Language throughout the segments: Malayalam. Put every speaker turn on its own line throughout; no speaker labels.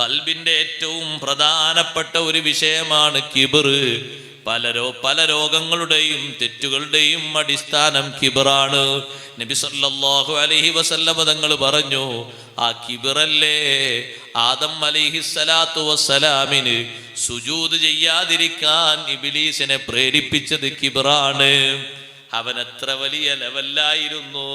കൽബിന്റെ ഏറ്റവും പ്രധാനപ്പെട്ട ഒരു വിഷയമാണ് കിബിർ. പലരോ പല രോഗങ്ങളുടെയും തെറ്റുകളുടെയും അടിസ്ഥാനം കിബിറാണ്. നബി സല്ലാഹു അലഹി വസല്ലമ തങ്ങൾ പറഞ്ഞു ആ കിബിറല്ലേ? ആദം അലൈഹിസ്സലാത്തു വസ്സലാമിന് സുജൂത് ചെയ്യാതിരിക്കാൻ ഇബിലീസിനെ പ്രേരിപ്പിച്ചത് കിബിറാണ്. അവൻ എത്ര വലിയ ലെവലിലായിരുന്നു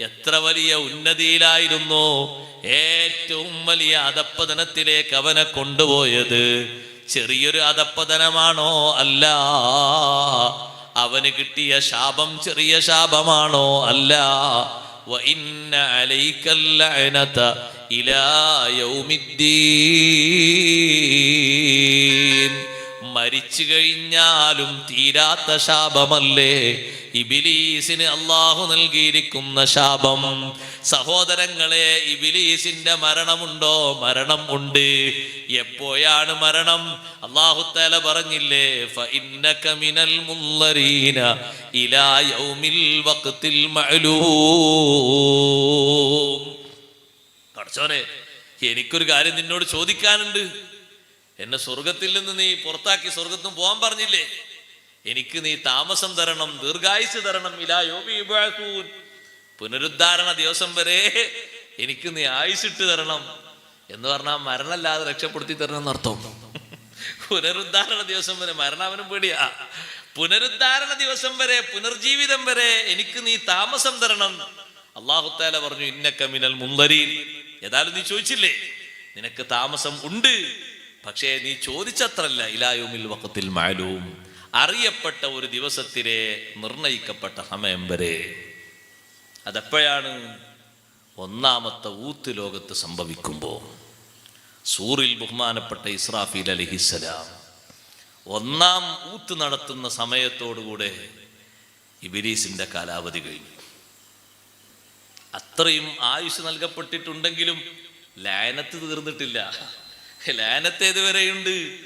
എത്ര വലിയ ഉന്നതിയിലായിരുന്നു ഏറ്റവും വലിയ അധപ്പതനത്തിലേക്ക് അവനെ കൊണ്ടുപോയത്? ചെറിയൊരു അധപ്പതനമാണോ അല്ല? അവന് കിട്ടിയ ശാപം ചെറിയ ശാപമാണോ അല്ല? ഇലാ യൗമിദ്ദീൻ. മരിച്ചു കഴിഞ്ഞാലും തീരാത്ത ശാപമല്ലേ? ഇബിലീസിന് അള്ളാഹു നൽകിയിരിക്കുന്ന ശാപം. സഹോദരങ്ങളെ ഇബിലീസിന്റെ മരണമുണ്ടോ? മരണം ഉണ്ട്. എപ്പോഴാണ് മരണം? അള്ളാഹുത്താല പറഞ്ഞില്ലേ മിനൽ മുല്ലരീന ഇലാ യൗമിൽ മഅലൂം. കടച്ചോനെ എനിക്കൊരു കാര്യം നിന്നോട് ചോദിക്കാനുണ്ട്. എന്നെ സ്വർഗത്തിൽ നിന്ന് നീ പുറത്താക്കി സ്വർഗത്തും പോകാൻ പറഞ്ഞില്ലേ? എനിക്ക് നീ താമസം തരണം ദീർഘായുസ് തരണം ഇലാ യുബ്അസൂൻ. പുനരുദ്ധാരണ ദിവസം വരെ എനിക്ക് നീ ആയുസിട്ട് തരണം എന്ന് പറഞ്ഞാൽ മരണമല്ലാതെ രക്ഷപ്പെടുത്തി തരണം എന്നർത്ഥം. പുനരുദ്ധാരണ ദിവസം വരെ മരണം അവനും പേടിയാ. പുനരുദ്ധാരണ ദിവസം വരെ പുനർജീവിതം വരെ എനിക്ക് നീ താമസം തരണം. അള്ളാഹുത്താല പറഞ്ഞു ഇന്നക്കമിനൽ മുന്തരീൻ ഏതായാലും നീ ചോദിച്ചില്ലേ? നിനക്ക് താമസം ഉണ്ട്. പക്ഷേ നീ ചോദിച്ചത്രല്ല ഇലായുമിൽ വക്കത്തിൽ മാലൂം അറിയപ്പെട്ട ഒരു ദിവസത്തിലെ നിർണയിക്കപ്പെട്ട സമയം വരെ. അതെപ്പോഴാണ് ഒന്നാമത്തെ ഊത്ത് ലോകത്ത് സംഭവിക്കുമ്പോൾ. സൂറിൽ ബഹുമാനപ്പെട്ട ഇസ്രാഫീൽ അലഹിസലാം ഒന്നാം ഊത്ത് നടത്തുന്ന സമയത്തോടുകൂടെ ഇബിലീസിന്റെ കാലാവധി കഴിഞ്ഞു. അത്രയും ആയുസ് നൽകപ്പെട്ടിട്ടുണ്ടെങ്കിലും ലയനത്ത് തീർന്നിട്ടില്ല. ലാനത്ത് ഏതുവരെയുണ്ട്.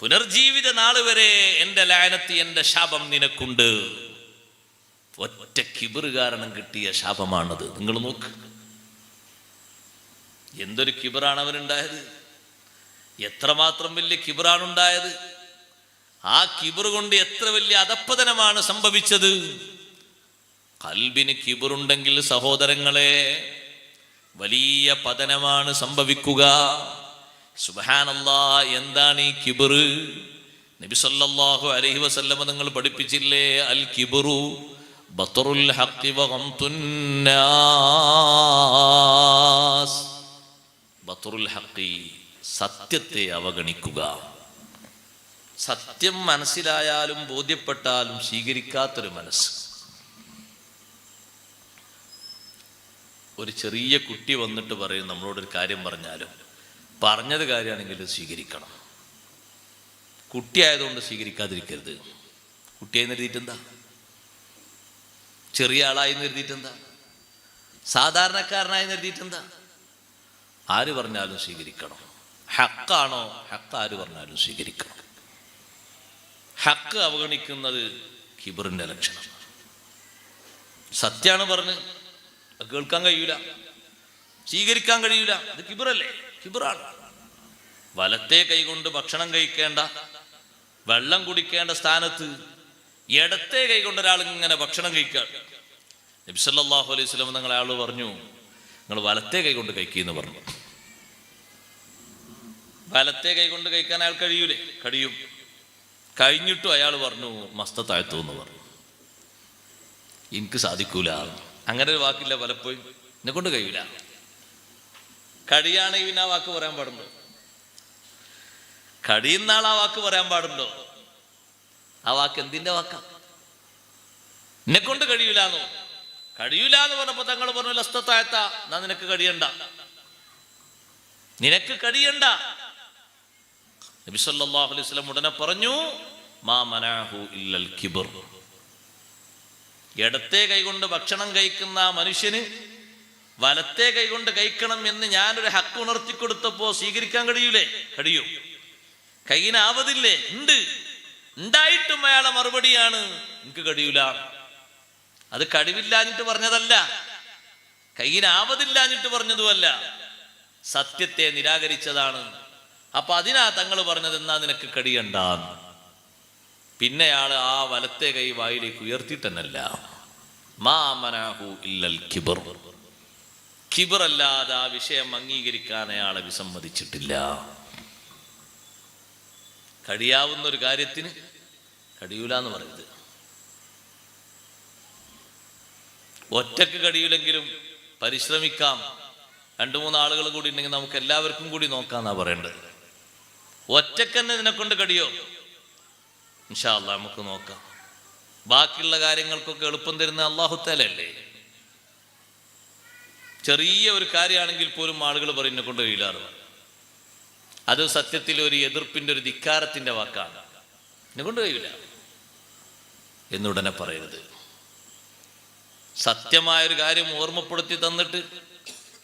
പുനർജീവിത നാൾ വരെ എന്റെ ലാനത്ത് എന്റെ ശാപം നിനക്കുണ്ട്. ഒറ്റ കിബിറ് കാരണം കിട്ടിയ ശാപമാണത്. നിങ്ങൾ നോക്ക്. എന്തൊരു കിബിറാണ് അവനുണ്ടായത്? എത്രമാത്രം വലിയ കിബിറാണ് ഉണ്ടായത് ആ കിബർ കൊണ്ട് എത്ര വലിയ അധപ്പതനമാണ് സംഭവിച്ചത്? കൽബിന് കിബുറുണ്ടെങ്കിൽ സഹോദരങ്ങളെ വലിയ പതനമാണ് സംഭവിക്കുക. സുബാനല്ലാ എന്താണ് ഈ കിബിർ നബിസല്ലാഹു അലഹി വസല്ലമ നിങ്ങൾ പഠിപ്പിച്ചില്ലേ? അൽ കിബുറു ബത്തറുൽ നാസ്. ബത്തറുൽ ഹക്കി സത്യത്തെ അവഗണിക്കുക. സത്യം മനസ്സിലായാലും ബോധ്യപ്പെട്ടാലും സ്വീകരിക്കാത്തൊരു മനസ്സ്. ഒരു ചെറിയ കുട്ടി വന്നിട്ട് പറയും നമ്മളോടൊരു കാര്യം പറഞ്ഞാലും പറഞ്ഞത് കാര്യമാണെങ്കിൽ സ്വീകരിക്കണം. കുട്ടിയായതുകൊണ്ട് സ്വീകരിക്കാതിരിക്കരുത്. കുട്ടിയായി നിർത്തിയിട്ടെന്താ ചെറിയ ആളായി നിർത്തിയിട്ടെന്താ സാധാരണക്കാരനായി നിർത്തിയിട്ടെന്താ ആര് പറഞ്ഞാലും സ്വീകരിക്കണം. ഹക്കാണോ? ഹക്ക് ആര് പറഞ്ഞാലും സ്വീകരിക്കണം. ഹക്ക് അവഗണിക്കുന്നത് കിബറിന്റെ ലക്ഷണം സത്യാണ് പറഞ്ഞ് കേൾക്കാൻ കഴിയൂല. സ്വീകരിക്കാൻ കഴിയൂല. ഇത് കിബിറല്ലേ? കിബിറാണ്. വലത്തെ കൈകൊണ്ട് ഭക്ഷണം കഴിക്കേണ്ട വെള്ളം കുടിക്കേണ്ട സ്ഥാനത്ത് ഇടത്തെ കൈകൊണ്ട് ഒരാൾ ഇങ്ങനെ ഭക്ഷണം കഴിക്കുക. നബിസല്ലാഹു അലൈഹി സ്വലം നിങ്ങൾ അയാൾ പറഞ്ഞു നിങ്ങൾ വലത്തെ കൈകൊണ്ട് കഴിക്കുമെന്ന് പറഞ്ഞു. വലത്തെ കൈകൊണ്ട് കഴിക്കാൻ അയാൾ കഴിയൂലേ? കഴിയും. കഴിഞ്ഞിട്ടും അയാൾ പറഞ്ഞു മസ്ത താഴ്ത്തു എന്ന് പറഞ്ഞു. എനിക്ക് സാധിക്കൂല. അങ്ങനെ ഒരു വാക്കില്ല പലപ്പോഴും. എന്നെ കൊണ്ട് കഴിയില്ല കഴിയാണെങ്കിൽ പിന്നെ ആ വാക്ക് പറയാൻ പാടുണ്ടോ? കഴിയുന്ന ആൾ ആ വാക്ക് പറയാൻ പാടുണ്ടോ? ആ വാക്ക് എന്തിന്റെ വാക്കാ? എന്നെ കൊണ്ട് കഴിയൂല എന്നോ കഴിയൂല എന്ന് പറഞ്ഞപ്പോ തങ്ങൾ പറഞ്ഞു ലസ്തത്തായത്ത എന്നാ നിനക്ക് കഴിയണ്ട നിനക്ക് കഴിയണ്ട നബി സല്ലല്ലാഹു അലൈഹി വസല്ലം ഉടനെ പറഞ്ഞു മാ മനാഹു ഇല്ലൽ കിബർ. ഇടത്തെ കൈകൊണ്ട് ഭക്ഷണം കഴിക്കുന്ന ആ മനുഷ്യന് വലത്തെ കൈകൊണ്ട് കഴിക്കണം എന്ന് ഞാനൊരു ഹക്ക് ഉണർത്തി കൊടുത്തപ്പോ സ്വീകരിക്കാൻ കഴിയൂലേ? കഴിയൂ. കൈയിനാവതില്ലേ ഉണ്ട്. ഉണ്ടായിട്ടും അയാളെ മറുപടിയാണ്. എനിക്ക് കഴിയൂല. അത് കഴിവില്ലാഞ്ഞിട്ട് പറഞ്ഞതല്ല. കയ്യിനാവതില്ലാഞ്ഞിട്ട് പറഞ്ഞതുമല്ല. സത്യത്തെ നിരാകരിച്ചതാണ്. അപ്പൊ അതിനാ തങ്ങൾ പറഞ്ഞത് എന്നാ നിനക്ക് കടിയണ്ടാന്ന് പിന്നെ അയാൾ ആ വലത്തെ കൈ വായിലേക്ക് ഉയർത്തിയിട്ടെന്നല്ല. മാമനാഹു ഇല്ലൽ കിബർ. അല്ലാതെ ആ വിഷയം അംഗീകരിക്കാൻ അയാളെ വിസമ്മതിച്ചിട്ടില്ല. കഴിയാവുന്ന ഒരു കാര്യത്തിന് കഴിയൂല എന്ന് പറയുന്നത് ഒറ്റയ്ക്ക് കഴിയില്ലെങ്കിലും പരിശ്രമിക്കാം. രണ്ടു മൂന്ന് ആളുകൾ കൂടി ഉണ്ടെങ്കിൽ നമുക്ക് എല്ലാവർക്കും കൂടി നോക്കാന്നാ പറയേണ്ടത്. ഒറ്റക്കെന്നെ നിനക്കൊണ്ട് കടിയോ? ഇൻഷാല്ല നമുക്ക് നോക്കാം. ബാക്കിയുള്ള കാര്യങ്ങൾക്കൊക്കെ എളുപ്പം തരുന്ന അള്ളാഹുത്താലല്ലേ ചെറിയ ഒരു കാര്യമാണെങ്കിൽ പോലും ആളുകൾ പറയുന്ന കൊണ്ട് കഴിയില്ലാറ് അത് സത്യത്തിൽ ഒരു എതിർപ്പിന്റെ ഒരു ധിക്കാരത്തിന്റെ വാക്കാണ്. എന്നെ കൊണ്ട് കഴിയില്ല എന്നുടനെ പറയരുത്. സത്യമായൊരു കാര്യം ഓർമ്മപ്പെടുത്തി തന്നിട്ട്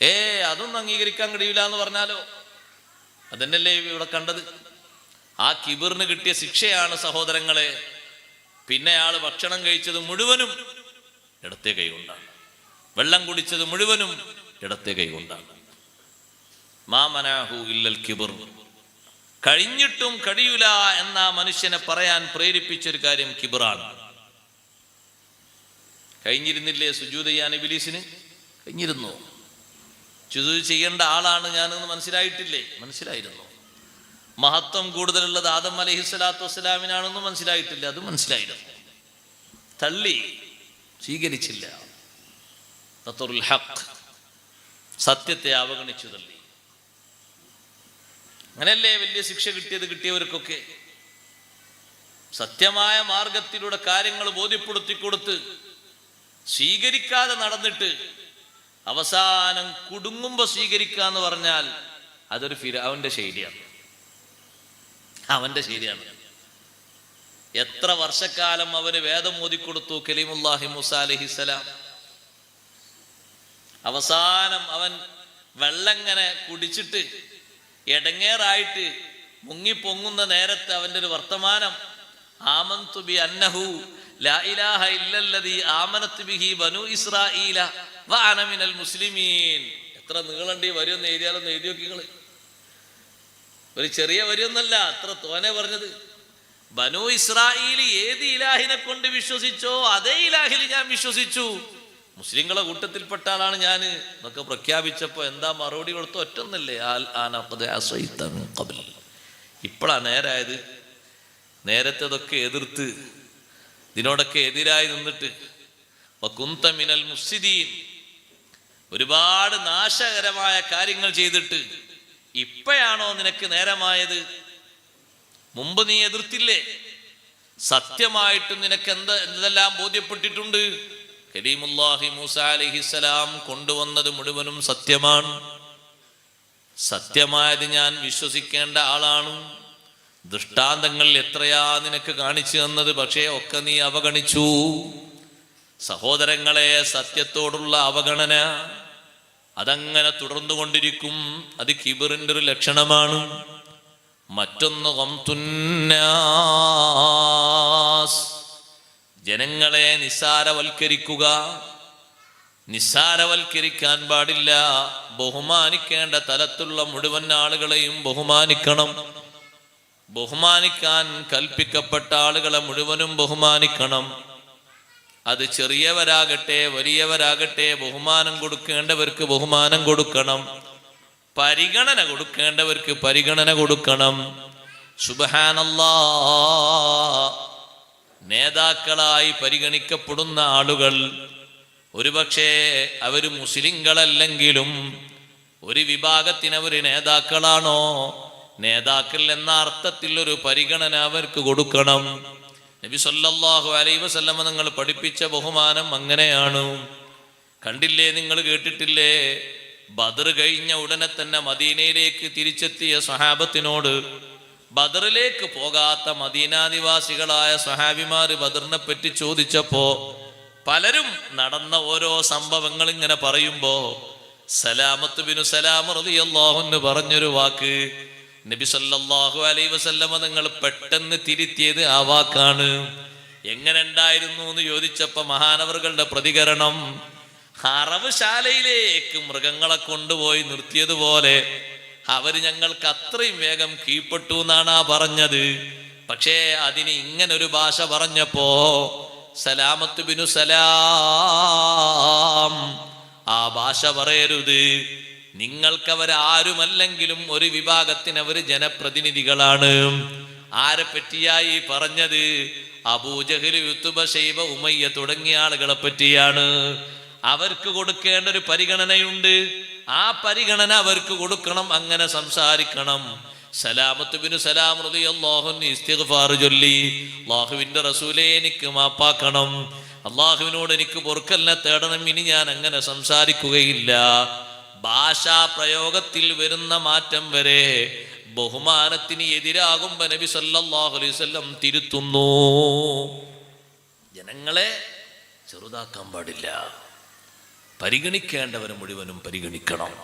ഏ അതൊന്നും അംഗീകരിക്കാൻ കഴിയില്ല എന്ന് പറഞ്ഞാലോ? അതന്നെയല്ലേ ഇവിടെ കണ്ടത്? ആ കിബിറിന് കിട്ടിയ ശിക്ഷയാണ് സഹോദരങ്ങളെ. പിന്നെ ആൾ ഭക്ഷണം കഴിച്ചത് മുഴുവനും ഇടത്തെ കൈകൊണ്ടാണ് വെള്ളം കുടിച്ചത് മുഴുവനും ഇടത്തെ കൈകൊണ്ടാണ് മാമനാഹു ഇല്ലൽ കിബിർ. കഴിഞ്ഞിട്ടും കഴിയൂല എന്ന മനുഷ്യനെ പറയാൻ പ്രേരിപ്പിച്ചൊരു കാര്യം കിബിറാണ്. കഴിഞ്ഞിരുന്നില്ലേ സുജൂത് ചെയ്യാൻ ഇബിലീസിന്? കഴിഞ്ഞിരുന്നു. ചുതു ചെയ്യേണ്ട ആളാണ് ഞാനെന്ന് മനസ്സിലായിട്ടില്ലേ? മനസ്സിലായിരുന്നു. മഹത്വം കൂടുതലുള്ളത് ആദം അലഹി സ്വലാത്തു വസ്സലാമിനാണെന്ന് മനസ്സിലായിട്ടില്ല. അത് മനസ്സിലായിരുന്നു. തള്ളി സ്വീകരിച്ചില്ല. ഹഖ് സത്യത്തെ അവഗണിച്ചു തള്ളി. അങ്ങനെയല്ലേ വലിയ ശിക്ഷ കിട്ടിയത് കിട്ടിയവർക്കൊക്കെ? സത്യമായ മാർഗത്തിലൂടെ കാര്യങ്ങൾ ബോധ്യപ്പെടുത്തി കൊടുത്ത് സ്വീകരിക്കാതെ നടന്നിട്ട് അവസാനം കുടുങ്ങുമ്പോ സ്വീകരിക്കുക എന്ന് പറഞ്ഞാൽ അതൊരു ഫിരാവിന്റെ ശൈലിയാണ്. അവന്റെ ശരിയാണ് എത്ര വർഷക്കാലം അവന് വേദം ഓതിക്കൊടുത്തു കലീമുല്ലാഹി മുസ അലഹിസലാം അവസാനം അവൻ വെള്ളങ്ങനെ കുടിച്ചിട്ട് എടങ്ങേറായിട്ട് മുങ്ങിപ്പൊങ്ങുന്ന നേരത്തെ അവന്റെ ഒരു വർത്തമാനം ആമന്തു ബി അന്നഹു ബിഹി ബനു ഇസ്രായീല വ മുസ്ലിമീൻ. എത്ര നീളണ്ടി വരുമെന്ന് എഴുതിയാലൊന്ന് എഴുതി നോക്കിങ്ങൾ ഒരു ചെറിയ വരിയൊന്നല്ല അത്ര തോനെ പറഞ്ഞത്. ബനു ഇസ്രായേലി ഏത് ഇലാഹിനെ കൊണ്ട് വിശ്വസിച്ചോ അതേ ഇലാഹിൽ ഞാൻ വിശ്വസിച്ചു. മുസ്ലിങ്ങളെ കൂട്ടത്തിൽപ്പെട്ട ആളാണ് ഞാൻ എന്നൊക്കെ പ്രഖ്യാപിച്ചപ്പോ എന്താ മറുപടി കൊടുത്ത ഒറ്റൊന്നല്ലേ ആൽ ആനഖദ് അസൈത മിൻ ഖബ്ൽ. ഇപ്പോഴാ നേരായത്. നേരത്തേതൊക്കെ എതിർത്ത് ഇതിനോടൊക്കെ എതിരായി നിന്നിട്ട് വകുന്ത മിനൽ മുസ്സിദീൻ ഒരുപാട് നാശകരമായ കാര്യങ്ങൾ ചെയ്തിട്ട് ഇപ്പോഴാണോ നിനക്ക് നേരമായത്? മുമ്പ് നീ എതിർത്തില്ലേ? സത്യമായിട്ട് നിനക്ക് എന്ത് എന്തെല്ലാം ബോധ്യപ്പെട്ടിട്ടുണ്ട്? കരീമുല്ലാഹി മൂസ അലഹിസലാം കൊണ്ടുവന്നത് മുഴുവനും സത്യമാണ്. സത്യമായത് ഞാൻ വിശ്വസിക്കേണ്ട ആളാണ്. ദൃഷ്ടാന്തങ്ങൾ എത്രയാ നിനക്ക് കാണിച്ചു തന്നത് പക്ഷേ ഒക്കെ നീ അവഗണിച്ചു. സഹോദരങ്ങളെ സത്യത്തോടുള്ള അവഗണന. അതങ്ങനെ തുടർന്നു കൊണ്ടിരിക്കും അത് കിബിറിന്റെ ഒരു ലക്ഷണമാണ്. മറ്റൊന്ന്. ജനങ്ങളെ നിസ്സാരവൽക്കരിക്കുക നിസ്സാരവൽക്കരിക്കാൻ പാടില്ല. ബഹുമാനിക്കേണ്ട തലത്തുള്ള മുഴുവൻ ആളുകളെയും ബഹുമാനിക്കണം. ബഹുമാനിക്കാൻ കൽപ്പിക്കപ്പെട്ട ആളുകളെ മുഴുവനും ബഹുമാനിക്കണം. അത് ചെറിയവരാകട്ടെ വലിയവരാകട്ടെ ബഹുമാനം കൊടുക്കേണ്ടവർക്ക് ബഹുമാനം കൊടുക്കണം. പരിഗണന കൊടുക്കേണ്ടവർക്ക് പരിഗണന കൊടുക്കണം. സുബഹാനല്ലാ. നേതാക്കളായി പരിഗണിക്കപ്പെടുന്ന ആളുകൾ ഒരുപക്ഷെ അവർ മുസ്ലിങ്ങളല്ലെങ്കിലും ഒരു വിഭാഗത്തിന് അവർ നേതാക്കളാണോ? നേതാക്കൾ എന്ന അർത്ഥത്തിൽ ഒരു പരിഗണന അവർക്ക് കൊടുക്കണം. നബി സല്ലാഹു അലൈ വസല്ലമ നിങ്ങൾ പഠിപ്പിച്ച ബഹുമാനം അങ്ങനെയാണ്. കണ്ടില്ലേ നിങ്ങൾ കേട്ടിട്ടില്ലേ? ബദർ കഴിഞ്ഞ ഉടനെ തന്നെ മദീനയിലേക്ക് തിരിച്ചെത്തിയ സഹാബത്തിനോട് ബദറിലേക്ക് പോകാത്ത മദീനാനിവാസികളായ സഹാബിമാര് ബദറിനെ പറ്റി ചോദിച്ചപ്പോ പലരും നടന്ന ഓരോ സംഭവങ്ങൾ ഇങ്ങനെ പറയുമ്പോ സലാമത്ത് ബിനു സലാം റളിയല്ലാഹു അൻഹു പറഞ്ഞൊരു വാക്ക് നബി സല്ലാഹു അലൈ വസല്ലമ നിങ്ങൾ പെട്ടെന്ന് തിരുത്തിയത് ആ വാക്കാണ്. എങ്ങനെ ഉണ്ടായിരുന്നു എന്ന് ചോദിച്ചപ്പോ മഹാനവറുകളുടെ പ്രതികരണം അറവുശാലയിലേക്ക് മൃഗങ്ങളെ കൊണ്ടുപോയി നിർത്തിയതുപോലെ അവർ ഞങ്ങൾക്ക് അത്രയും വേഗം കീഴ്പ്പെട്ടു എന്നാണ് ആ പറഞ്ഞത്. പക്ഷേ അതിന് ഇങ്ങനെ ഒരു ഭാഷ പറഞ്ഞപ്പോ സലാമത്ത് ബിനു സലാം ആ ഭാഷ പറയരുത്. നിങ്ങൾക്കവരാരുമല്ലെങ്കിലും ഒരു വിഭാഗത്തിന് ജനപ്രതിനിധികളാണ്. ആരെ പറ്റിയായി പറഞ്ഞത്? അബൂജഹൽ യുത്തുബ ഷൈബ ഉമയ്യ തുടങ്ങിയ ആളുകളെ പറ്റിയാണ്. അവർക്ക് കൊടുക്കേണ്ട ഒരു പരിഗണനയുണ്ട്. ആ പരിഗണന അവർക്ക് കൊടുക്കണം അങ്ങനെ സംസാരിക്കണം. സലാമത്ത് ബിനു സലാം ഇസ്തിഗ്ഫാർ ചൊല്ലി അള്ളാഹുവിന്റെ റസൂലെ എനിക്ക് മാപ്പാക്കണം. അള്ളാഹുവിനോട് എനിക്ക് പൊറുക്കലിനെ തേടണം. ഇനി ഞാൻ അങ്ങനെ സംസാരിക്കുകയില്ല. ഭാഷാ പ്രയോഗത്തിൽ വരുന്ന മാറ്റം വരെ ബഹുമാനത്തിന് എതിരാകുമ്പോ നബി സല്ലല്ലാഹു അലൈഹി വസല്ലം തിരുത്തുന്നു. ജനങ്ങളെ ചെറുതാക്കാൻ പാടില്ല. പരിഗണിക്കേണ്ടവരെ മുഴുവനും പരിഗണിക്കണം.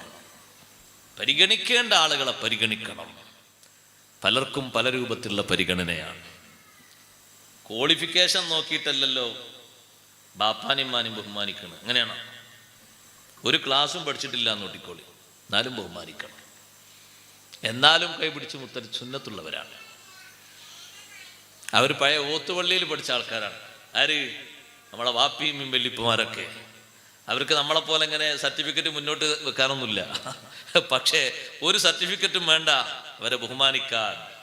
പരിഗണിക്കേണ്ട ആളുകളെ പരിഗണിക്കണം. പലർക്കും പല രൂപത്തിലുള്ള പരിഗണനയാണ്. ക്വാളിഫിക്കേഷൻ നോക്കിയിട്ടല്ലല്ലോ. ബാപ്പാനിമാനും ബഹുമാനിക്കണം. അങ്ങനെയാണോ? ഒരു ക്ലാസ്സും പഠിച്ചിട്ടില്ല എന്ന് നോട്ടിക്കോളി എന്നാലും ബഹുമാനിക്കണം. എന്നാലും കൈപിടിച്ച് മുത്തൽ ചുന്നത്തുള്ളവരാണ് അവർ പഴയ ഓത്തുപള്ളിയിൽ പഠിച്ച ആൾക്കാരാണ്. ആര്? നമ്മളെ വാപ്പിയും വെല്ലിപ്പുമാരൊക്കെ അവർക്ക് നമ്മളെപ്പോലെ ഇങ്ങനെ സർട്ടിഫിക്കറ്റ് മുന്നോട്ട് വെക്കാനൊന്നുമില്ല. പക്ഷേ ഒരു സർട്ടിഫിക്കറ്റും വേണ്ട. അവരെ ബഹുമാനിക്കാൻ.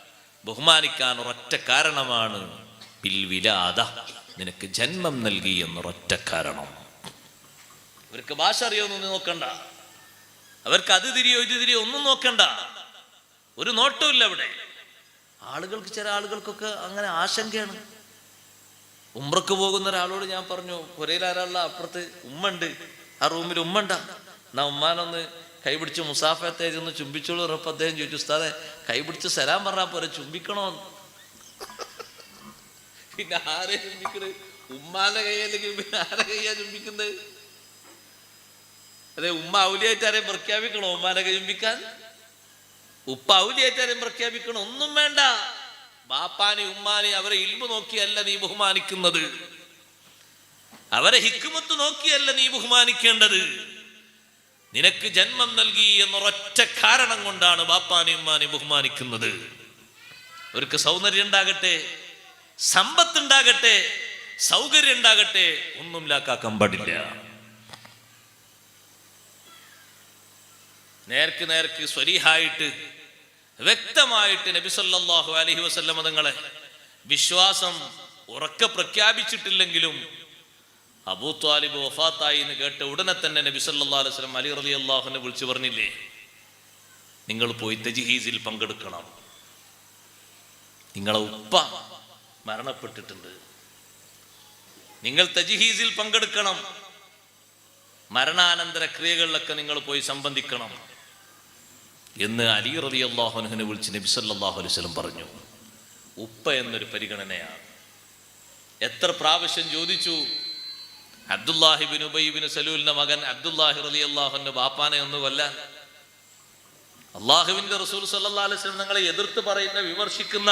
ബഹുമാനിക്കാൻ ഒരൊറ്റ കാരണമാണ്. പിൽവിലാത നിനക്ക് ജന്മം നൽകി എന്നൊരൊറ്റ കാരണം. അവർക്ക് ഭാഷ അറിയോന്നൊന്നും നോക്കണ്ട. അവർക്ക് അത് തിരിയോ ഇത് തിരിയോ ഒന്നും നോക്കണ്ട. ഒരു നോട്ടമില്ല അവിടെ. ആളുകൾക്ക് ചില ആളുകൾക്കൊക്കെ അങ്ങനെ ആശങ്കയാണ്. ഉമ്രക്ക് പോകുന്ന ഒരാളോട് ഞാൻ പറഞ്ഞു പുരയിലാരാളുള്ള അപ്പുറത്ത് ഉമ്മ ആ റൂമിൽ ഉമ്മ ഉണ്ടാ എന്നാ ഉമ്മാനൊന്ന് കൈപിടിച്ച് മുസാഫത്തെ ഒന്ന് ചുംബിച്ചോളൂ ഉറപ്പ്. അദ്ദേഹം ചോദിച്ചു ഉസ്താദെ കൈപിടിച്ച് സലാം പറഞ്ഞാൽ പോരെ ചുംബിക്കണോ? പിന്നെ ആരെ ചുംബിക്കണത് ഉമ്മാന്റെ കൈയല്ലെങ്കിൽ പിന്നെ ആരെ കൈയാ ചുംബിക്കുന്നത്? അതെ ഉമ്മ ഔലിയായിട്ട് ആരെയും പ്രഖ്യാപിക്കണോ? ഉമ്മാനെ കഴിമ്പിക്കാൻ ഉപ്പ ഔലിയായിട്ട് ആരെയും പ്രഖ്യാപിക്കണോ? ഒന്നും വേണ്ട. ബാപ്പാനെ ഉമ്മാനെ അവരെ ഇൽമു നോക്കിയല്ല നീ ബഹുമാനിക്കുന്നത്. അവരെ ഹിക്കുമത്ത് നോക്കിയല്ല നീ ബഹുമാനിക്കേണ്ടത്. നിനക്ക് ജന്മം നൽകി എന്നൊരൊറ്റ കാരണം കൊണ്ടാണ് ബാപ്പാനെ ഉമ്മാനെ ബഹുമാനിക്കുന്നത്. അവർക്ക് സൗന്ദര്യം ഉണ്ടാകട്ടെ സമ്പത്ത് ഉണ്ടാകട്ടെ സൗകര്യം ഉണ്ടാകട്ടെ ഒന്നും ലാക്കാക്കാൻ പാടില്ല. നേർക്ക് നേർക്ക് സ്വരീഹായിട്ട് വ്യക്തമായിട്ട് നബി സല്ലല്ലാഹു അലൈഹി വസല്ലമ തങ്ങളെ വിശ്വാസം ഉറക്കെ പ്രഖ്യാപിച്ചിട്ടില്ലെങ്കിലും അബൂ താലിബ് വഫാത്തായി എന്ന് കേട്ട ഉടനെ തന്നെ നബി സല്ലല്ലാഹു അലൈഹി വസല്ലം അലി റലി അള്ളാഹുനെ വിളിച്ചു പറഞ്ഞില്ലേ നിങ്ങൾ പോയി തജിഹീസിൽ പങ്കെടുക്കണം. നിങ്ങളെ ഉപ്പ മരണപ്പെട്ടിട്ടുണ്ട്. നിങ്ങൾ തജിഹീസിൽ പങ്കെടുക്കണം. മരണാനന്തര ക്രിയകളിലൊക്കെ നിങ്ങൾ പോയി സംബന്ധിക്കണം. എന്ന് അലി റലി അള്ളാഹുനുഹിനെ വിളിച്ച് നബി സല്ലല്ലാഹു അലൈഹി വസല്ലം പറഞ്ഞു ഉപ്പ എന്നൊരു പരിഗണനയാണ്. എത്ര പ്രാവശ്യം ചോദിച്ചു അബ്ദുല്ലാഹിബിൻ ഉബൈബിൻ സലൂലിന്റെ മകൻ അബ്ദുല്ലാഹി റലി അള്ളാഹുന്റെ ബാപ്പാനെ ഒന്ന് കൊല്ലാൻ. അള്ളാഹുവിന്റെ റസൂൽ സല്ലല്ലാഹു അലൈഹി വസല്ലം നിങ്ങളെ എതിർത്ത് പറയുന്ന വിമർശിക്കുന്ന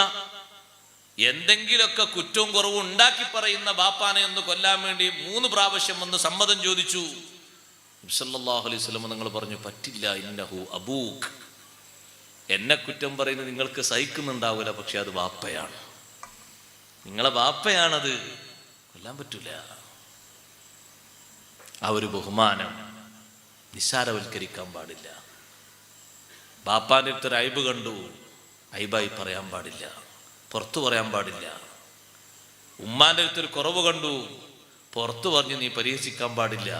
എന്തെങ്കിലുമൊക്കെ കുറ്റവും കുറവും ഉണ്ടാക്കി പറയുന്ന ബാപ്പാനെ ഒന്ന് കൊല്ലാൻ വേണ്ടി മൂന്ന് പ്രാവശ്യം വന്ന് സമ്മതം ചോദിച്ചു. നബി സല്ലല്ലാഹു അലൈഹി നിങ്ങൾ പറഞ്ഞു പറ്റില്ല ഇന്നഹു അബൂക്ക്. എന്നെ കുറ്റം പറയുന്നത് നിങ്ങൾക്ക് സഹിക്കുന്നുണ്ടാവില്ല പക്ഷെ അത് വാപ്പയാണ്. നിങ്ങളെ വാപ്പയാണത്. കൊല്ലാൻ പറ്റൂല. ആ ഒരു ബഹുമാനം നിസ്സാരവൽക്കരിക്കാൻ പാടില്ല. ബാപ്പാന്റെ അടുത്തൊരു അയബ് കണ്ടു. അയബായി പറയാൻ പാടില്ല. പുറത്തു പറയാൻ പാടില്ല. ഉമ്മാന്റെ അടുത്തൊരു കുറവ് കണ്ടു. പുറത്തു പറഞ്ഞ് നീ പരിഹസിക്കാൻ പാടില്ല.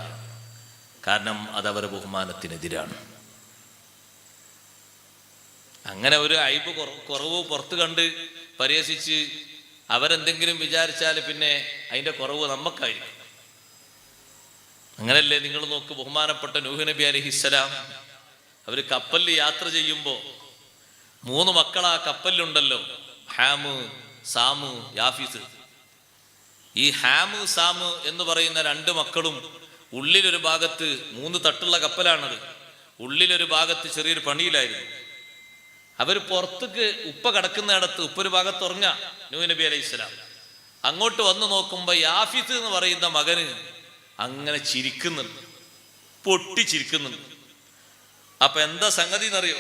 കാരണം അതവരെ ബഹുമാനത്തിനെതിരാണ്. അങ്ങനെ ഒരു കുറ- കുറവ് പുറത്ത് കണ്ട് പരിഹസിച്ച് അവരെന്തെങ്കിലും വിചാരിച്ചാൽ പിന്നെ അതിന്റെ കുറവ് നമുക്കായിരിക്കും അങ്ങനല്ലേ നിങ്ങൾ നോക്ക് ബഹുമാനപ്പെട്ട നൂഹ് നബി അലഹിസ്സലാം അവർ കപ്പലിൽ യാത്ര ചെയ്യുമ്പോൾ മൂന്ന് മക്കൾ ആ കപ്പലിലുണ്ടല്ലോ ഹാമ് സാമു യാഫീസ്. ഈ ഹാമ് സാമു എന്ന് പറയുന്ന രണ്ട് മക്കളും ഉള്ളിലൊരു ഭാഗത്ത് മൂന്ന് തട്ടുള്ള കപ്പലാണത്. ഉള്ളിലൊരു ഭാഗത്ത് ചെറിയൊരു പണിയിലായിരുന്നു. അവർ പുറത്തേക്ക് ഉപ്പ കിടക്കുന്നിടത്ത് ഉപ്പൊരു ഭാഗത്ത് ഉറങ്ങ നൂ നബി അലൈഹി സ്വലാം. അങ്ങോട്ട് വന്നു നോക്കുമ്പോ യാഫിത്ത് എന്ന് പറയുന്ന മകന് അങ്ങനെ ചിരിക്കുന്നുണ്ട്. പൊട്ടിച്ചിരിക്കുന്നുണ്ട് അപ്പൊ എന്താ സംഗതി എന്നറിയോ?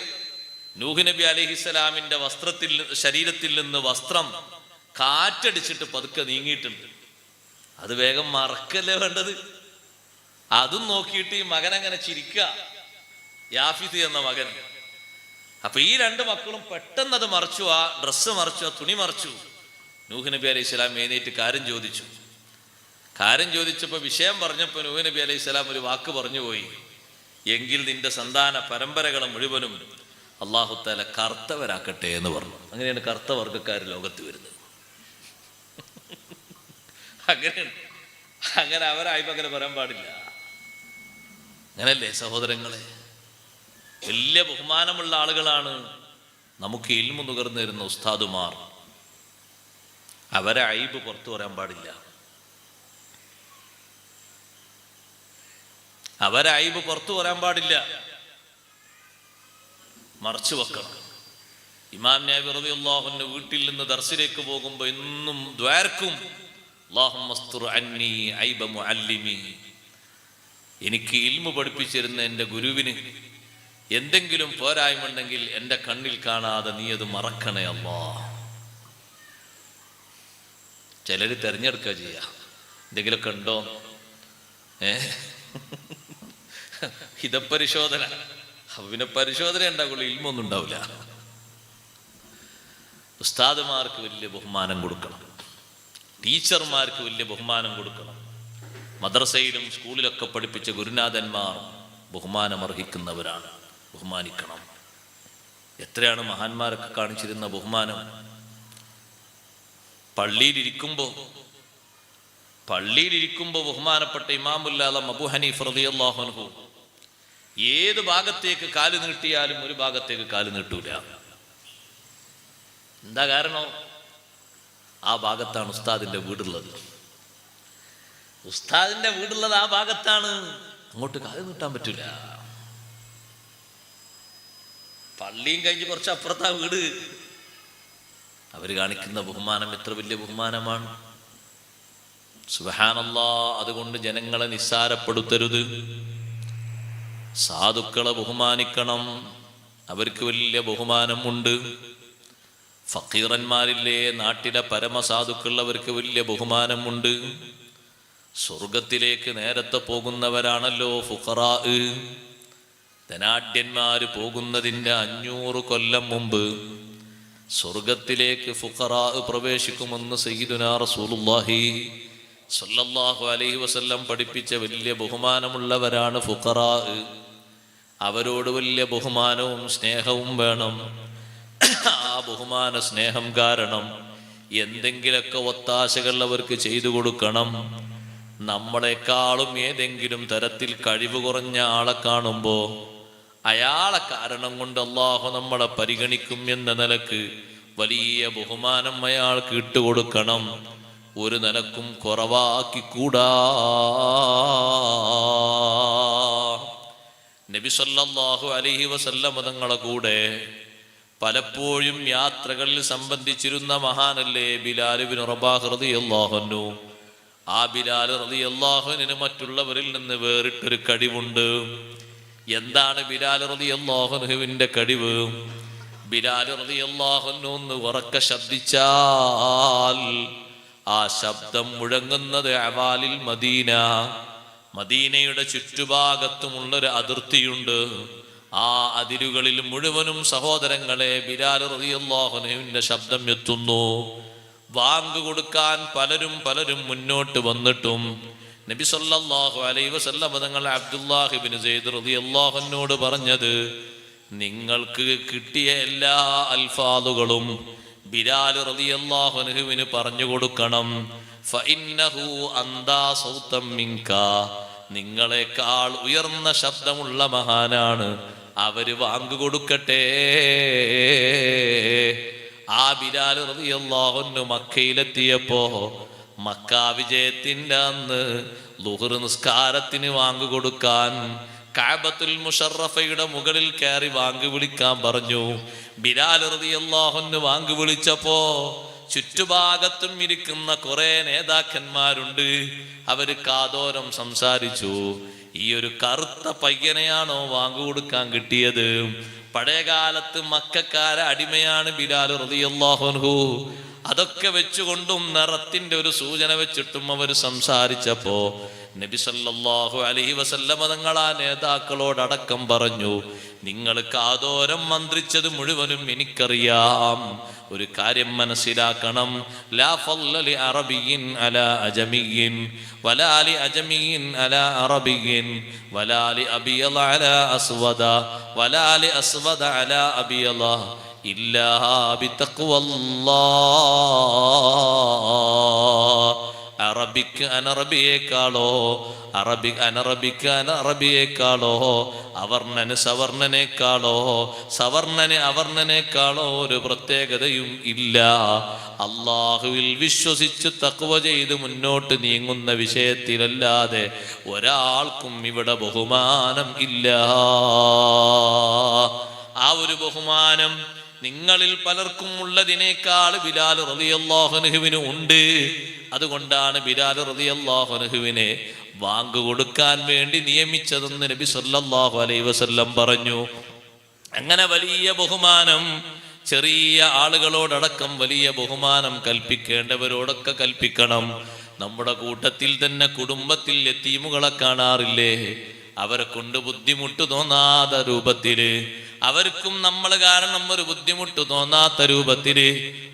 നൂഹ് നബി അലഹിസ്സലാമിന്റെ വസ്ത്രത്തിൽ ശരീരത്തിൽ നിന്ന് വസ്ത്രം കാറ്റടിച്ചിട്ട് പതുക്കെ നീങ്ങിയിട്ടുണ്ട്. അത് വേഗം മറക്കല്ലേ വേണ്ടത്? അതും നോക്കിയിട്ട് ഈ മകൻ അങ്ങനെ ചിരിക്കുക. യാഫിത്ത് എന്ന മകൻ അപ്പൊ ഈ രണ്ട് മക്കളും പെട്ടെന്ന് അത് മറിച്ചു ആ ഡ്രസ്സ് മറിച്ചു ആ തുണി മറിച്ചു. നൂഹ് നബി അലൈഹി സ്വലാം എഴുന്നേറ്റ് കാര്യം ചോദിച്ചു. കാര്യം ചോദിച്ചപ്പോൾ വിഷയം പറഞ്ഞപ്പോൾ നൂഹ് നബി അലൈഹി സ്വലാം ഒരു വാക്ക് പറഞ്ഞു പോയി. എങ്കിൽ നിന്റെ സന്താന പരമ്പരകളെ മുഴുവനും അള്ളാഹുത്താല കർത്തവരാക്കട്ടെ എന്ന് പറഞ്ഞു. അങ്ങനെയാണ് കറുത്ത ലോകത്ത് വരുന്നത്. അങ്ങനെയാണ് അങ്ങനെ അവരായപ്പോ അങ്ങനെ പറയാൻ പാടില്ല. അങ്ങനല്ലേ സഹോദരങ്ങളെ? വലിയ ബഹുമാനമുള്ള ആളുകളാണ് നമുക്ക് ഇൽമു നുകർന്നു തരുന്ന ഉസ്താദുമാർ. അവരെ അയിബ് പുറത്തു പറയാൻ പാടില്ല. അവരെ അയിബ് പുറത്തു പറയാൻ പാടില്ല. മറച്ചു വെക്കണം. ഇമാം നബി വീട്ടിൽ നിന്ന് ദർസിലേക്ക് പോകുമ്പോൾ എന്നും ദ്വാർക്കും എനിക്ക് ഇൽമു പഠിപ്പിച്ചിരുന്ന എന്റെ ഗുരുവിന് എന്തെങ്കിലും പോരായ്മുണ്ടെങ്കിൽ എന്റെ കണ്ണിൽ കാണാതെ നീ അത് മറക്കണേ അല്ലാ. ചിലർ തിരഞ്ഞെടുക്കുക ചെയ്യാ. എന്തെങ്കിലുമൊക്കെ ഉണ്ടോ? ഏ? ഹിതപരിശോധന പിന്നെ പരിശോധന ഉണ്ടാകുള്ളൂ ഇൽമൊന്നും ഉണ്ടാവില്ല. ഉസ്താദുമാർക്ക് വലിയ ബഹുമാനം കൊടുക്കണം. ടീച്ചർമാർക്ക് വലിയ ബഹുമാനം കൊടുക്കണം. മദ്രസയിലും സ്കൂളിലൊക്കെ പഠിപ്പിച്ച ഗുരുനാഥന്മാർ ബഹുമാനം അർഹിക്കുന്നവരാണ് ബഹുമാനിക്കണം. എത്രയാണ് മഹാന്മാരൊക്കെ കാണിച്ചിരുന്ന ബഹുമാനം? പള്ളിയിലിരിക്കുമ്പോൾ പള്ളിയിലിരിക്കുമ്പോൾ ബഹുമാനപ്പെട്ട ഇമാമുല്ലാലം അബു ഹനീഫ് റളിയല്ലാഹു അൻഹു ഏത് ഭാഗത്തേക്ക് കാൽ നീട്ടിയാലും ഒരു ഭാഗത്തേക്ക് കാൽ നീട്ടൂല. എന്താ കാരണം? ആ ഭാഗത്താണ് ഉസ്താദിന്റെ വീടുള്ളത്. ഉസ്താദിന്റെ വീടുള്ളത് ആ ഭാഗത്താണ്. അങ്ങോട്ട് കാൽ നീട്ടാൻ പറ്റൂല. പള്ളിയും കഴിഞ്ഞ് കുറച്ച് അപ്പുറത്താ വീട്. അവർ കാണിക്കുന്ന ബഹുമാനം എത്ര വലിയ ബഹുമാനമാണ്. സുബഹാനല്ലാ അതുകൊണ്ട് ജനങ്ങളെ നിസ്സാരപ്പെടുത്തരുത്. സാധുക്കളെ ബഹുമാനിക്കണം. അവർക്ക് വലിയ ബഹുമാനമുണ്ട്. ഫക്കീറന്മാരില്ലേ നാട്ടിലെ പരമസാധുക്കൾ അവർക്ക് വലിയ ബഹുമാനമുണ്ട്. സ്വർഗത്തിലേക്ക് നേരത്തെ പോകുന്നവരാണല്ലോ ഫുഖറാ. ധനാഢ്യന്മാര് പോകുന്നതിന്റെ അഞ്ഞൂറ് കൊല്ലം മുമ്പ് സ്വർഗത്തിലേക്ക് ഫുഖറാ പ്രവേശിക്കുമെന്ന് സയ്യിദുനാ റസൂലുള്ളാഹി സല്ലല്ലാഹു അലൈഹി വസല്ലം പഠിപ്പിച്ച വലിയ ബഹുമാനമുള്ളവരാണ് ഫുഖറാ. അവരോട് വലിയ ബഹുമാനവും സ്നേഹവും വേണം. ആ ബഹുമാന സ്നേഹം കാരണം എന്തെങ്കിലൊക്കെ ഒത്താശകൾ അവർക്ക് ചെയ്തു കൊടുക്കണം. നമ്മളെക്കാളും ഏതെങ്കിലും തരത്തിൽ കഴിവ് കുറഞ്ഞ ആളെ കാണുമ്പോൾ അയാളെ കാരണം കൊണ്ട് അള്ളാഹു നമ്മളെ പരിഗണിക്കും എന്ന നിലയ്ക്ക് വലിയ ബഹുമാനം അയാൾക്ക് ഇട്ടുകൊടുക്കണം ഒരു നിലക്കും കുറവാക്കിക്കൂടാ നബി സല്ലല്ലാഹു അലൈഹി വസല്ലമ തങ്ങളെ കൂടെ പലപ്പോഴും യാത്രകളിൽ സംബന്ധിച്ചിരുന്ന മഹാനല്ലേ ബിലാൽ ബിൻ റബാഹ് റളിയല്ലാഹു അൻഹു. ആ ബിലാൽ റളിയല്ലാഹുവിന് മറ്റുള്ളവരിൽ നിന്ന് വേറിട്ടൊരു കഴിവുണ്ട്. എന്താണ് ബിലാൽ റളിയല്ലാഹുവിന്റെ കഴിവ്? ബിലാൽ റളിയല്ലാഹു ഒന്ന് ഉറക്ക ശബ്ദിച്ചാൽ ആ ശബ്ദം മുഴങ്ങുന്നത് അവാലിൽ മദീന. മദീനയുടെ ചുറ്റുഭാഗത്തുമുള്ളൊരു അതിർത്തിയുണ്ട്. ആ അതിരുകളിൽ മുഴുവനും സഹോദരങ്ങളെ ബിലാൽ റളിയല്ലാഹുവിന്റെ ശബ്ദം എത്തുന്നു. വാങ്ക് കൊടുക്കാൻ പലരും പലരും മുന്നോട്ട് വന്നിട്ടും നബി സല്ലാഹു അലൈഹി വസല്ലം തങ്ങൾ അബ്ദുല്ലാഹിബിൻ സെയ്ദ് റളിയല്ലാഹുവിനോട് പറഞ്ഞത് നിങ്ങൾക്ക് കിട്ടിയ എല്ലാ അൽഫാദുകളും ബിലാൽ റളിയല്ലാഹുവിന് പറഞ്ഞു കൊടുക്കണം. നിങ്ങളെക്കാൾ ഉയർന്ന ശബ്ദമുള്ള മഹാനാണ്. അവർ വാങ്ങുകൊടുക്കട്ടെ ആ ബിലാൽ റളിയല്ലാഹുവിന് മക്കയിലെത്തിയപ്പോ മക്ക വിജയത്തിന്റെ അന്ന് ലുഹർ നിസ്കാരത്തിന് വാങ്ങുകൊടുക്കാൻ കാബത്തുൽ മുഷറഫയുടെ മുകളിൽ കയറി വാങ്ങു വിളിക്കാൻ പറഞ്ഞു. ബിലാൽ റളിയല്ലാഹുവിന് വാങ്ങു വിളിച്ചപ്പോ ചുറ്റുഭാഗത്തും ഇരിക്കുന്ന കുറെ നേതാക്കന്മാരുണ്ട്. അവർ കാതോരം സംസാരിച്ചു. ഈ ഒരു കറുത്ത പയ്യനെയാണോ വാങ്ങു കൊടുക്കാൻ കിട്ടിയത്? പഴയകാലത്ത് മക്കാര അടിമയാണ് ബിലാൽ റളിയല്ലാഹു അതൊക്കെ വെച്ചുകൊണ്ടും നിറത്തിന്റെ ഒരു സൂചന വെച്ചിട്ടും അവർ സംസാരിച്ചപ്പോ നബി സല്ലാഹു അലഹി വസല്ലമ തങ്ങൾ ആ നേതാക്കളോടടക്കം പറഞ്ഞു നിങ്ങൾ കാതോരം മന്ത്രിച്ചത് മുഴുവനും എനിക്കറിയാം. ഒരു കാര്യം മനസ്സിലാക്കണം. ലാ ഫല്ലലി അറബിയിൻ അല അജമിയിൻ വലാലി അജമിയിൻ അല അറബിയിൻ വലാലി അബിയല അല അസ്വദ വലാലി അസ്വദ അല അബിയല. إلا بتقوى الله അറബിക്ക് അനറബിയേക്കാളോ അറബി അനറബിക്ക് അനറബിയേക്കാളോ അവർണന് സവർണനേക്കാളോ സവർണന് അവർണനേക്കാളോ ഒരു പ്രത്യേകതയും ഇല്ല അള്ളാഹുവിൽ വിശ്വസിച്ച് തക്കുവ ചെയ്ത് മുന്നോട്ട് നീങ്ങുന്ന വിഷയത്തിലല്ലാതെ ഒരാൾക്കും ഇവിടെ ബഹുമാനം ഇല്ല ആ ഒരു ബഹുമാനം നിങ്ങളിൽ പലർക്കും ഉള്ളതിനേക്കാൾ ബിലാൽ റളിയല്ലാഹുനുഹുവിന് ഉണ്ട്. അതുകൊണ്ടാണ് ബിലാൽ റളിയല്ലാഹുനുഹുവിനെ വാങ്ക് കൊടുക്കാൻ വേണ്ടി നിയമിച്ചതെന്ന് നബി സല്ലല്ലാഹു അലൈഹി വസല്ലം പറഞ്ഞു. അങ്ങനെ വലിയ ബഹുമാനം ചെറിയ ആളുകളോടടക്കം വലിയ ബഹുമാനം കൽപ്പിക്കേണ്ടവരോടൊക്കെ കൽപ്പിക്കണം. നമ്മുടെ കൂട്ടത്തിൽ തന്നെ കുടുംബത്തിൽ എത്തീമുകളെ കാണാറില്ലേ? അവരെ കൊണ്ട് ബുദ്ധിമുട്ട് തോന്നാത്ത രൂപത്തിൽ അവർക്കും നമ്മൾ കാരണം ഒരു ബുദ്ധിമുട്ട് തോന്നാത്ത രൂപത്തിൽ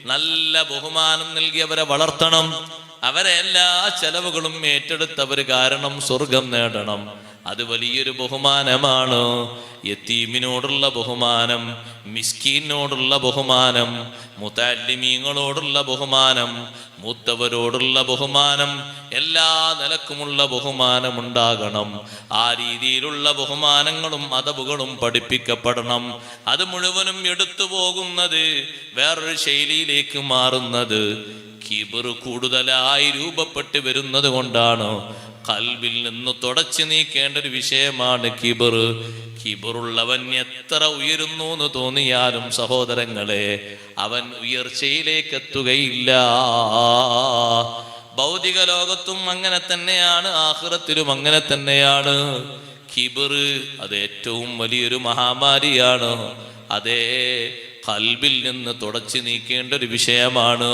നല്ല ബഹുമാനം നൽകി അവരെ വളർത്തണം. അവരെ എല്ലാ ചെലവുകളും ഏറ്റെടുത്തവർ കാരണം സ്വർഗം നേടണം. അത് വലിയൊരു ബഹുമാനമാണ്. യത്തീമിനോടുള്ള ബഹുമാനം മിസ്കീനോടുള്ള ബഹുമാനം മുത്താലിമീങ്ങളോടുള്ള ബഹുമാനം മൂത്തവരോടുള്ള ബഹുമാനം എല്ലാ നിലക്കുമുള്ള ബഹുമാനം ഉണ്ടാകണം ആ രീതിയിലുള്ള ബഹുമാനങ്ങളും അതവുകളും പഠിപ്പിക്കപ്പെടണം. അത് മുഴുവനും എടുത്തു പോകുന്നത് വേറൊരു ശൈലിയിലേക്ക് മാറുന്നത്. കിബർ കൂടുതലായി രൂപപ്പെട്ട് വരുന്നത് കൊണ്ടാണ്. കൽവിൽ നിന്ന് തുടച്ചു നീക്കേണ്ട ഒരു വിഷയമാണ് കിബർ. കിബറുള്ളവൻ എത്ര ഉയരുന്നു എന്ന് തോന്നിയാലും സഹോദരങ്ങളെ അവൻ ഉയർച്ചയിലേക്ക് എത്തുകയില്ല ഭൗതിക ലോകത്തും അങ്ങനെ തന്നെയാണ് ആഹ്റത്തിലും അങ്ങനെ തന്നെയാണ്. കിബർ അത് ഏറ്റവും വലിയൊരു മഹാമാരിയാണ്. അതേ കൽബിൽ നിന്ന് തുടച്ചു നീക്കേണ്ട ഒരു വിഷയമാണ്.